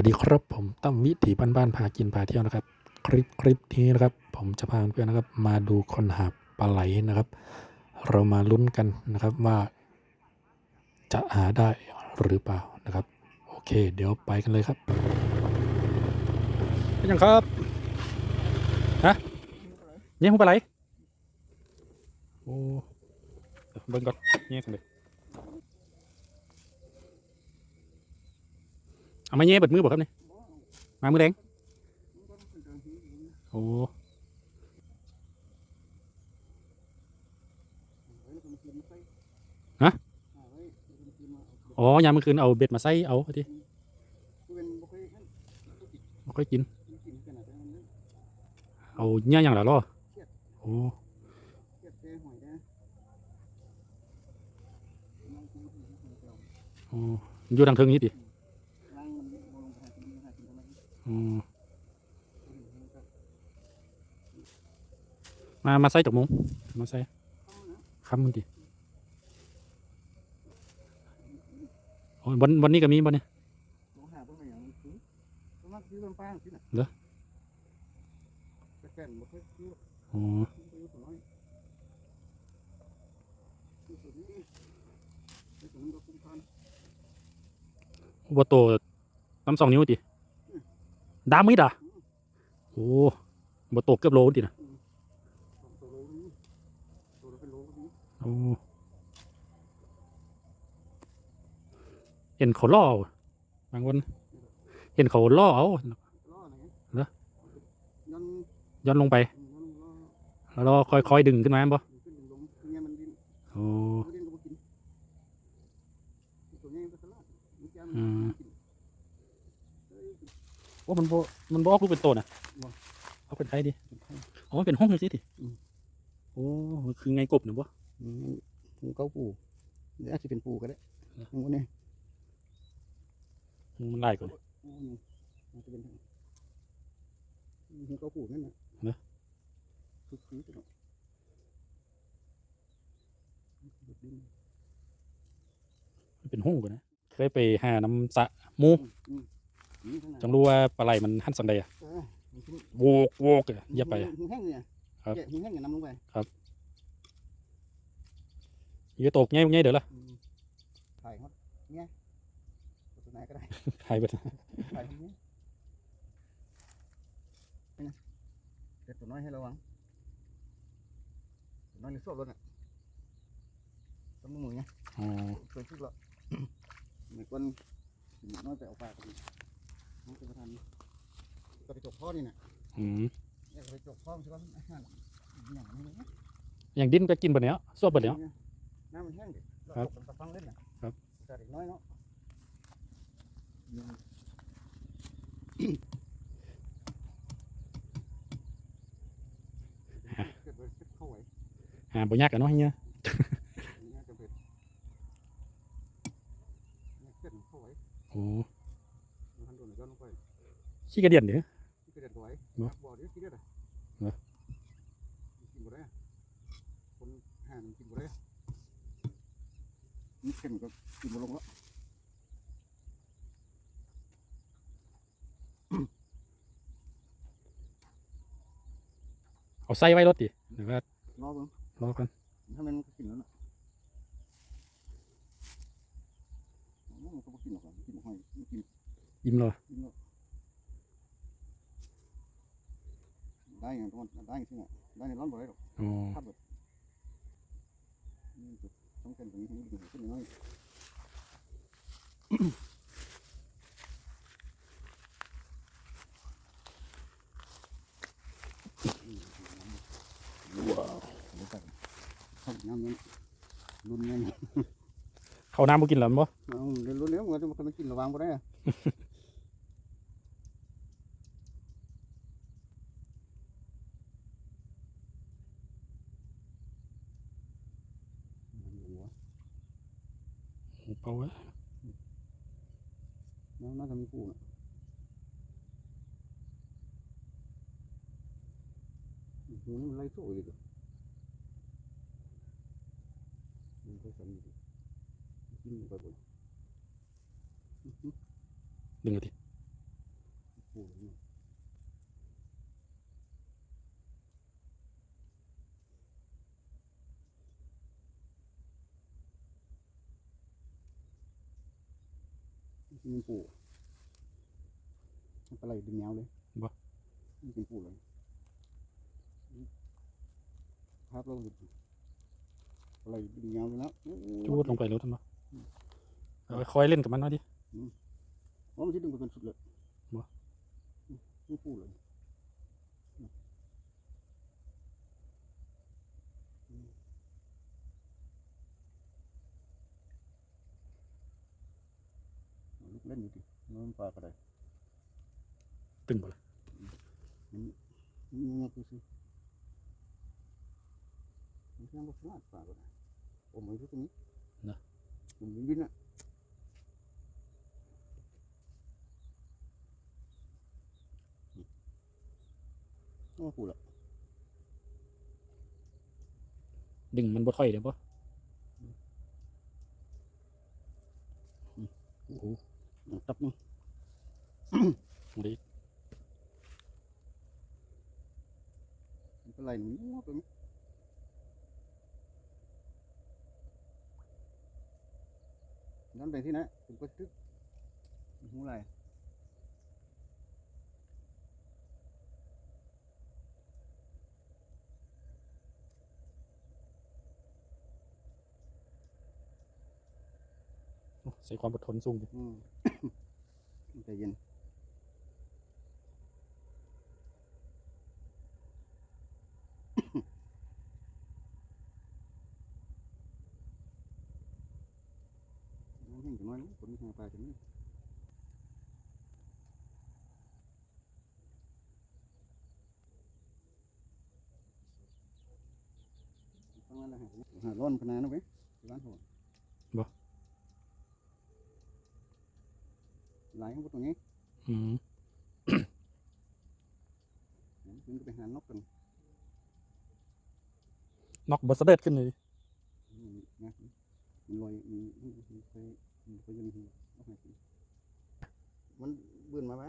วัสดีครับผมตั้มวิถีบ้านๆพากินพาเที่ยวนะครับ คลิปคลิปนี้นะครับ ผมจะพาเพื่อนๆนะครับ มาดูคนหาปลาไหลนะครับ เรามาลุ้นกันนะครับว่า จะหาได้หรือเปล่านะครับ โอเค เดี๋ยวไปกันเลยครับเป็นยังครับฮะเนี่ยหัวปลาไหลโอ้เบิ่งก่อนเนี่ยกั เอามาเย่เบิดมือบอกครับเนี่ยมามือแดงโอ้อ๋อยามเมื่อคืนเอาเบ็ดมาใส่เอาทีไม่ค่อยกิน เอาเนี่ยอย่างละล่อโอ้โอ้อยู่ทางเทิงนี้ดิ มมา มาใส่จากมุ้งมาใส่ค้ำมันดิโอ้ยวันวันนี้ก็มีบ่เนี่ยเหรอโอ้บัวโตน้ำสองนิ้วดิ ดามิดอะโอ้บัวโตเกือบโลดินะโอ้เห็นเขาล่อบางคนเห็นเขาล่อเอาย้อนลงไป แล้วเราค่อยๆดึงขึ้นมาบ่โอ้อม โอ้มันบ่มันบ่ออกลูกเป็นโตนะเอาเป็นไทยดิอ๋อมันเป็นห้องเลยสิดิอืมโอ้มันคือไงกบเนี่ยบ่หูเก้าปูหรืออาจจะเป็นปูก็ได้หูนี่มันไล่ก่อนอาจจะเป็นหูเก้าปูนั่นนะคือคือตัวมันเป็นห้องก่อนนะ เคยไปหาน้ำสระหมูนี่ทั้งนั้น จังรู้ว่าปลาไหลมันหั่นสังใดอะเออมันขึ้นโวกโวกอะอย่าไปอะหูแห้งเนี่ยครับแกะหูแห้งอย่านำลงไปอย่าตกง่ายง่ายเดี๋ยวละถ่ายครับเนี่ยตัวไหนก็ได้หายไปถ่ายตรงนี้เป็นไงเด็ดตัวน้อยให้ระวังตัวน้อยในโซ่รถอะต้องมือไงอ๋อเคยคิดแล้วเหมือนคนน้อยไปเอาปลา กันน้องจะมาทำก็ไปจกพ่อนี่น่ะอืมเนี่ยก็ไปจกพ่อมันใช่ไหมอาหารอย่างนี้นะอย่างดิ้นก็กินบะเนี้ยสวบบะเนี้ย น้ำมันแห้งดิครับเาตกฟังเล่นน่ะครับ แต่เด็กน้อยเนาะเกิดไปเกิดเข้าไว้หาบ่ยากกันเนาะเฮีย เนี่ยจะเป็นเนี่ยเกิดเข้าไว้ โอ้ มันทันโดนย้อนลงไป ขี้กระเดียนเด้อที่กระเด็นไว้บ่บ่อเดี๋ยวกินได้เลยบ่กินบ่ได้อะคนห่านกินบ่ได้อะนี่เข็มก็กินบ่ลงแล้วเอาใส่ไว้รถดิหรือว่ารอเบิ่งรอกันถ้ามันก็กินแล้วน่ะมันก็บ่กินหรอกอะมันกินหอยมันกินอิ่มเลย กินแล้ว ได้ไงตรงนั้นได้จริงอะได้ในร้อนบ่ได้หรอกอ๋อภาพแบบนี่จุดต้องเป็นตรงนี้ให้ดูขึ้นหน่อยว้าวเดี๋ยวกันเข้าน้ำนั้นรุนแรงเขาวน้ำบ่กินแล้วบ่เอาเดี๋ยวรุนเร็วมันจะมากินระวังบ่ได้อะหัว เปล่าไว้น้ำน่าจะมีปูน่ะหูนี่มันไล่โซ่เลยก็มันก็สั่นอยู่ดิกินไปบ่อยดึงเอาดิ ปูนี่ นี่เป็นปูมันปลาไหลดึงเงาเลยบ่นี่เป็นปูเลยภาพเราเห็นปลาไหลดึงเงาเลยนะโอ้โหจูดลงไปแล้วทำไมเอาไปคอยเล่นกับมันหน่อยดิโอ้มันจะดึงไปเป็นสุดเลยบ่นี่ปูเลยลูก เล่นอยู่ดิน้องปลากระไดตึงบ่เลยนี่ไงคือสิมันยังบ่พลาดปลากระไดโอ้มันอยู่ตรงนี้มันบินบินอะโอ้ปูละดึงมันบ่ค่อยเดี๋ยวบ่โอ้โห ตับนี่ดีมันเป็นไรหนูงอตรงนี้นั่นไปที่ไหนเป็นกระตึกหูอะไรโอ้ใส่ความอดทนสูงดิอืมใจ เย็นน้ำแห้งจังน้อยนะคนหาปลาจังนี้ต้องนั่นแหละหาหาร้อนพนานะเว้ยที่บ้านหัว หลายของพวกตรงนี้อืมคุณก็ไปหานกกันนอกบ่สะเด็ดขึ้นเลยนี่นะมันลอยมีมันเคยมันเคยยังมีเอาให้กินมันเบื่อมาไหม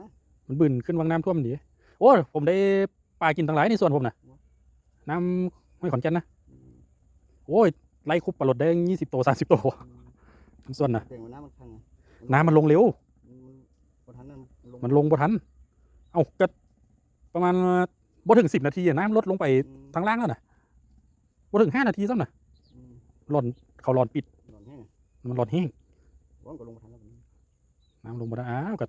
มันบึนขึ้นวังน้ำท่วมดิโอ้ยผมได้ปลากินทั้งหลายในส่วนผมนะน้ำไม่ขอนแก่นนะโอ้ยไล่คุบปลาหลดได้ยี่สิบตัวสามสิบตัวทั้งส่วนนะแต่ว่าน้ำมันพังไงน้ำมันลงเร็ว มันพอทันนั้นลง มันลงบ่ทัน เอาก็ประมาณบ่ถึงสิบนาทีอะน้ำลดลงไปอืมทางล่างแล้วนะบ่ถึงห้านาทีซ้ำนะอืมหล่อนเขาหลอนปิดหลอนแห้งมันหลอนแห้งร้อนก็ลงมาทันแล้วบัดนี้น้ำลงบ่ได้อ้าวก็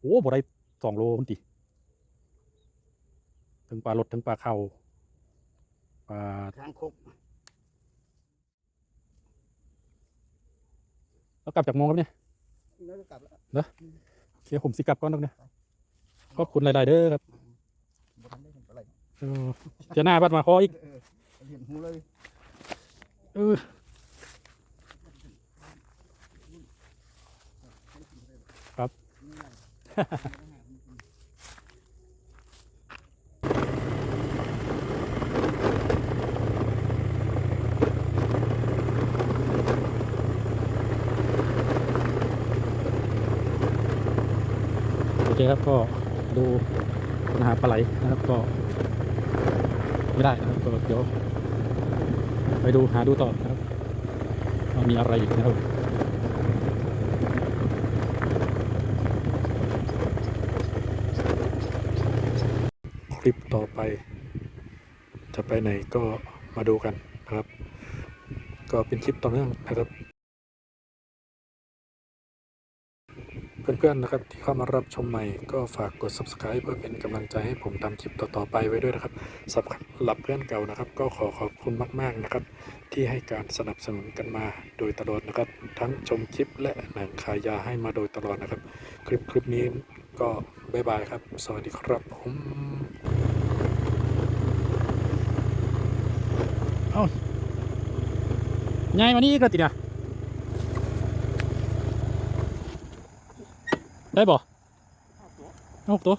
โอ้บ่ได้สองโลพุ่นติถึงปลาหลดถึงปลาเข่าปลาค้างคกแล้วกลับจากโมงครับเนี่ยน่าจะกลับแล้วโอ เคผมสิกลับก่อนแล้วเนี่ยขอบคุณหลายๆเด้อครับบ่ทันได้เห็นปลาไหลเออเจะหน้าบัดมาขออีกเออเห็นหูเลยเออครับ เคครับก็ดูปัญหาปลาไหลนะครับก็ ไม่ได้นะครับก็เดี๋ยวไปดูหาดูต่อนะครับว่ามีอะไรอีกนะครับคลิปต่อไป จะไปไหนก็มาดูกันนะครับ ก็เป็นคลิปต่อเนื่องนะครับ เพื่อนๆนะครับที่เข้ามารับชมใหม่ก็ฝากกด subscribe เพื่อเป็นกำลังใจให้ผมทำคลิปต่อๆไปไว้ด้วยนะครับสำหรับเพื่อนเก่านะครับ ก็ขอขอบคุณมากๆนะครับ ที่ให้การสนับสนุนกันมาโดยตลอดนะครับ ทั้งชมคลิปและหนังขายยาให้มาโดยตลอดนะครับ คลิปคลิปนี้ก็บ๊ายบายครับ สวัสดีครับผมเอ้าไงมานี่ก็ตินะ ได้บ่เอาตัวเอาตัว